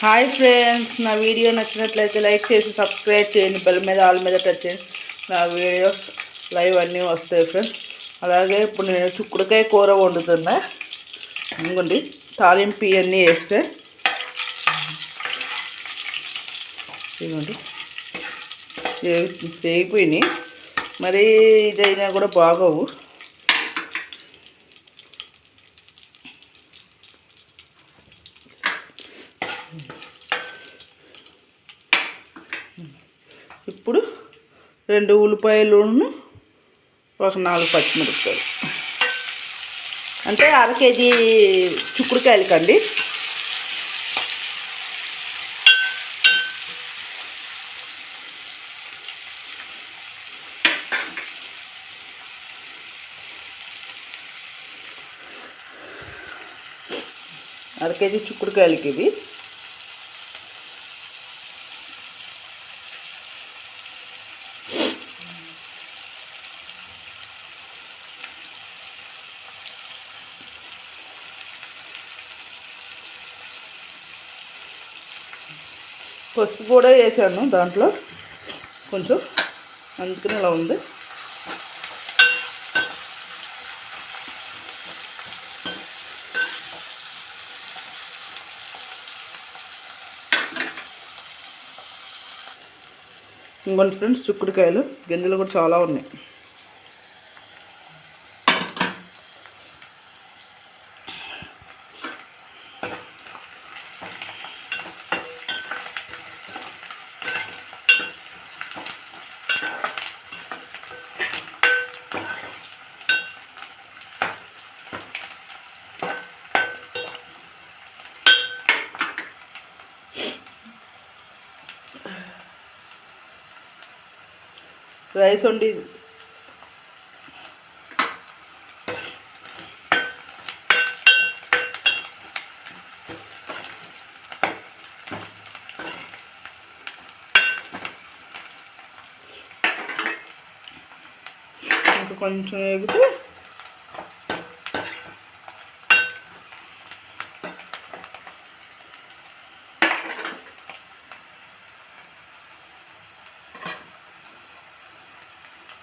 Hi friends నా video నచ్చినట్లయితే like చేసి సబ్స్క్రైబ్ చేయండి. బెల్ మీద ఆల్ మీద టచ్ చేయండి. నా వీడియోస్ లైవ్ అన్నీ వస్తాయి ఫ్రెండ్స్ అలాగే ఇప్పుడు నేను చుక్కుడుకాయ కూర వండుతున్నా. ఇంకోండి తాలింపు ఇవన్నీ వేస్తే. ఇదిగోండి వేగిపోయినాయి. మరి ఇదైనా కూడా బాగోవు ఇప్పుడు రెండు ఉల్లిపాయలు ఒక నాలుగు పచ్చిమిరపకాయలు. అంటే అర కేజీ చుక్కుడుకాయలకండి అర కేజీ చిక్కుడుకాయలకి ఇవి. పసుపు కూడా వేసాను దాంట్లో. కొంచెం అందుకని ఇలా ఉంది. ఇంకొన్ని ఫ్రెండ్స్ చుక్కుడుకాయలు గింజలు కూడా చాలా ఉన్నాయి. రైస్ వండి ఇంకా కొంచెం ఎగితే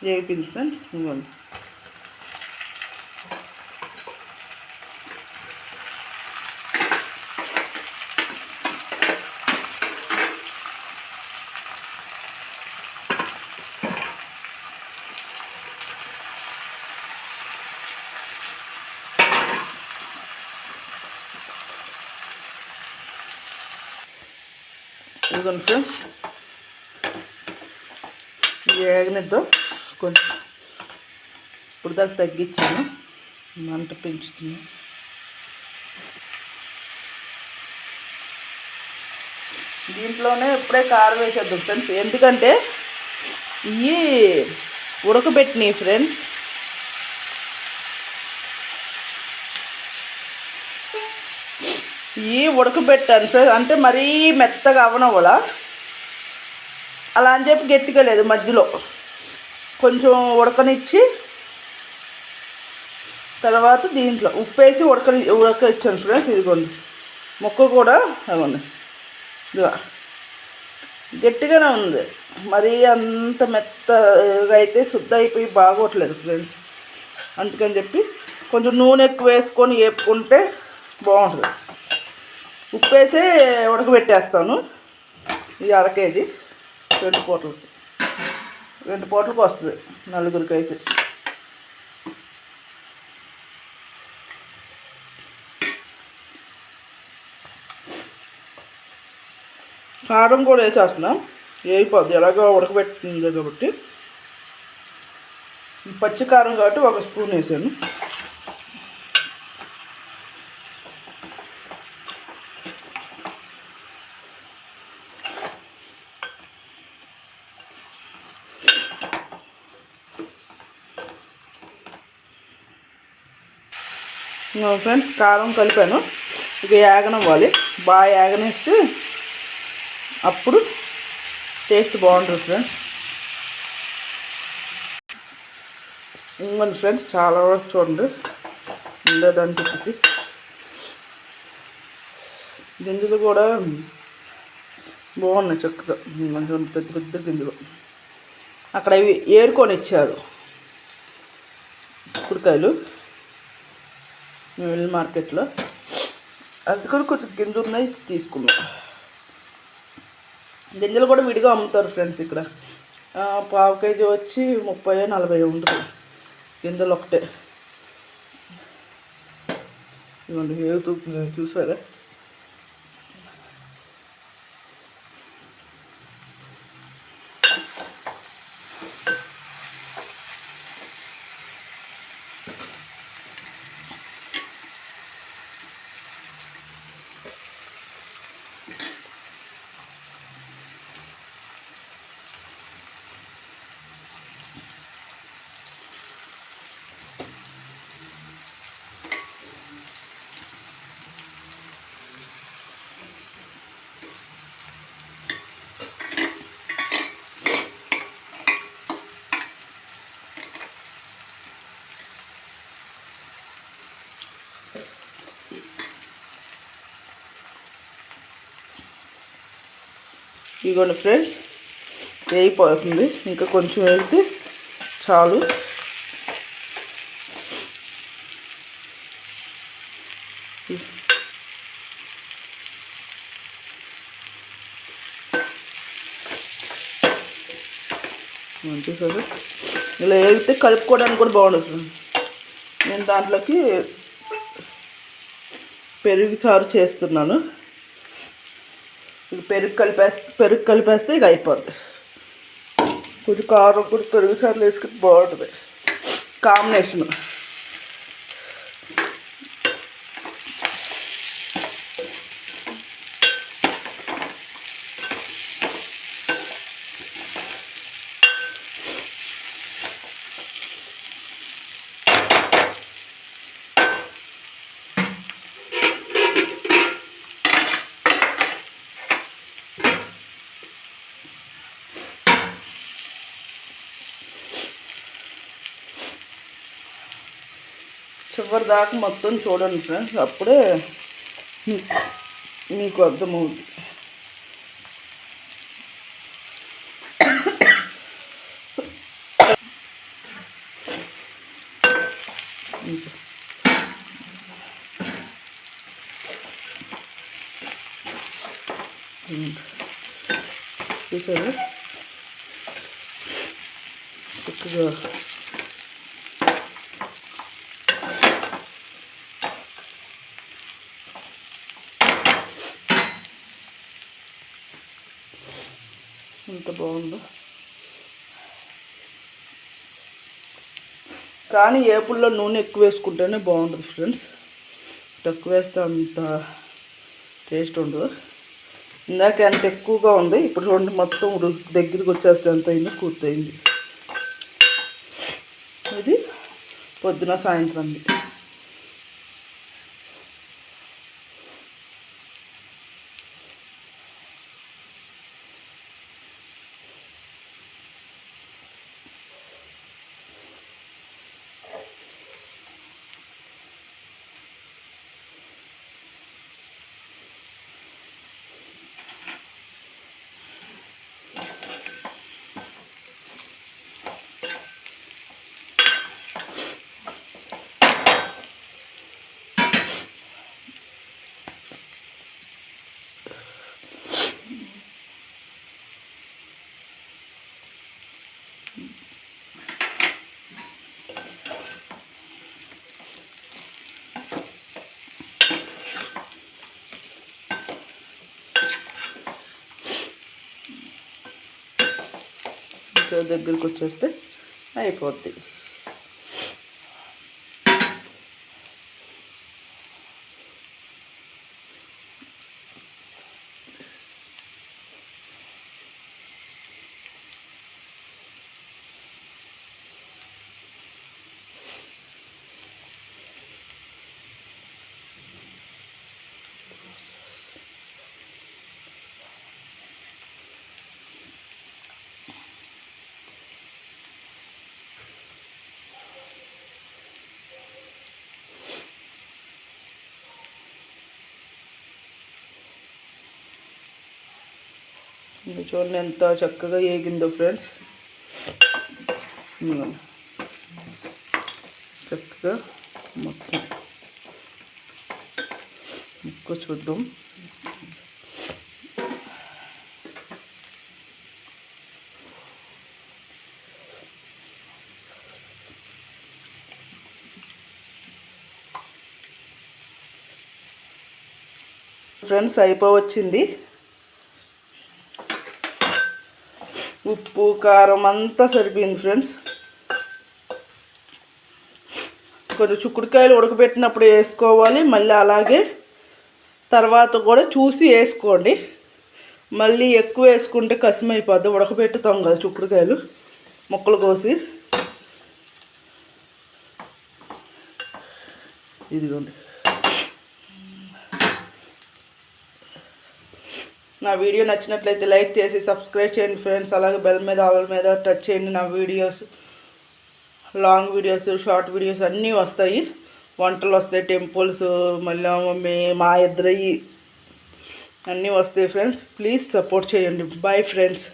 వేపింది ఫ్రెండ్స్ ఇవ్వండి ఇదిగోండి ఫ్రెండ్స్ వేగనిద్దాం కొంచెం ఇప్పుడు దాకా తగ్గించాను. మంట పెంచుతున్నాను దీంట్లోనే ఇప్పుడే కారం వేసేద్దాం ఫ్రెండ్స్. ఎందుకంటే ఇవి ఉడకబెట్టినాయి ఫ్రెండ్స్. ఇవి ఉడకబెట్టాను ఫ్రెండ్స్. అంటే మరీ మెత్తగా అవనవలా అలా అని చెప్పి గట్టిగా లేదు మధ్యలో. కొంచెం ఉడకనిచ్చి తర్వాత దీంట్లో ఉప్పు వేసి ఉడకని ఉడకనిచ్చాను ఫ్రెండ్స్ ఇదిగోండి. ముక్క కూడా అదిగోండి. ఇదిగా. గట్టిగానే ఉంది. మరీ అంత మెత్తగా అయితే శుద్ధ అయిపోయి బాగోట్లేదు ఫ్రెండ్స్. అందుకని చెప్పి కొంచెం నూనె ఎక్కువ వేసుకొని వేపుకుంటే బాగుంటుంది. ఉప్పు వేసే ఉడకబెట్టేస్తాను. ఇది అర కేజీ రెండు పూటలకి. రెండు పూటలకు వస్తుంది నలుగురికి అయితే కారం కూడా వేసేస్తున్నాం. వేయిపోద్ది ఎలాగో ఉడకబెట్టింది కాబట్టి. పచ్చి కారం కాబట్టి ఒక స్పూన్ వేసాను. ఫ్రెండ్స్ కారం కలిపాను. ఇక యాగనివ్వాలి బాగా యాగనేస్తే అప్పుడు టేస్ట్ బాగుంటుంది ఫ్రెండ్స్. ఇంకొండి ఫ్రెండ్స్ చాలా వరకు చూడండి. ఉండేదాన్ని చెప్పి గింజలు కూడా బాగున్నాయి చక్కగా. మంచిగా పెద్ద పెద్ద గింజలు. అక్కడ ఇవి ఏరుకొని ఇచ్చారు. కుడికాయలు. మేము వెళ్ళి మార్కెట్లో అందుకని కొంచెం గింజలు ఉన్నాయి తీసుకున్నాం గింజలు కూడా విడిగా అమ్ముతారు ఫ్రెండ్స్ ఇక్కడ. పావు కేజీ వచ్చి ముప్పై నలభై ఉంటుంది. గింజలు ఒకటే. ఇవ్వండి ఏతుతుంది చూసారా? ఇదిగోండి ఫ్రెండ్స్ వేయిపోతుంది ఇంకా కొంచెం వేస్తే చాలు. చూసారు? ఇలా వేగితే కలుపుకోవడానికి కూడా బాగుంటుంది నేను దాంట్లోకి పెరుగు చారు చేస్తున్నాను. పెరుగు కలిపేస్తే పెరుగు కలిపేస్తే ఇక అయిపోద్ది. కొంచెం కారం కూడా పెరుగు చారులు వేసుకుంటే బాగుంటుంది. కాంబినేషన్ చివరి దాకా మొత్తం చూడండి ఫ్రెండ్స్ అప్పుడే మీకు అర్థమవుతుంది ఇంకా. చూసారా చక్కగా ఎంత బాగుందో. కానీ ఏపుల్లో నూనె ఎక్కువ వేసుకుంటేనే బాగుంటుంది ఫ్రెండ్స్. తక్కువ వేస్తే అంత టేస్ట్ ఉండదు. ఇందాక ఎంత ఎక్కువగా ఉంది ఇప్పుడు రెండు మొత్తం దగ్గరికి వచ్చేస్తే ఎంత అయిందో కూర్తయింది ఇది పొద్దున సాయంత్రం ఇంకా దగ్గరికి వచ్చేస్తే అయిపోద్ది. ఇది చూడండి ఎంత చక్కగా ఏగిందో ఫ్రెండ్స్. చక్కగా మొత్తం. ముక్క చూద్దాం. ఫ్రెండ్స్ అయిపోవచ్చింది. ఉప్పు కారం అంతా సరిపోయింది ఫ్రెండ్స్. కొన్ని చుక్కుడుకాయలు ఉడకబెట్టినప్పుడు వేసుకోవాలి. మళ్ళీ అలాగే తర్వాత కూడా చూసి వేసుకోండి. మళ్ళీ ఎక్కువ వేసుకుంటే కసిమైపోద్ది. ఉడకబెట్టుతాం కదా చుక్కుడుకాయలు ముక్కలు కోసి. ఇదిగోండి. నా వీడియో నచ్చినట్లయితే లైక్ చేసి సబ్స్క్రైబ్ చేయండి ఫ్రెండ్స్. అలాగే బెల్ మీద ఆల్ మీద టచ్ చేయండి నా videos. Long videos short videos అన్నీ వస్తాయి. వంటలు వస్తాయి టెంపుల్స్ మళ్ళీ మే మా ఇద్దరవి అన్నీ వస్తాయి ఫ్రెండ్స్. ప్లీజ్ సపోర్ట్ చేయండి. Bye friends.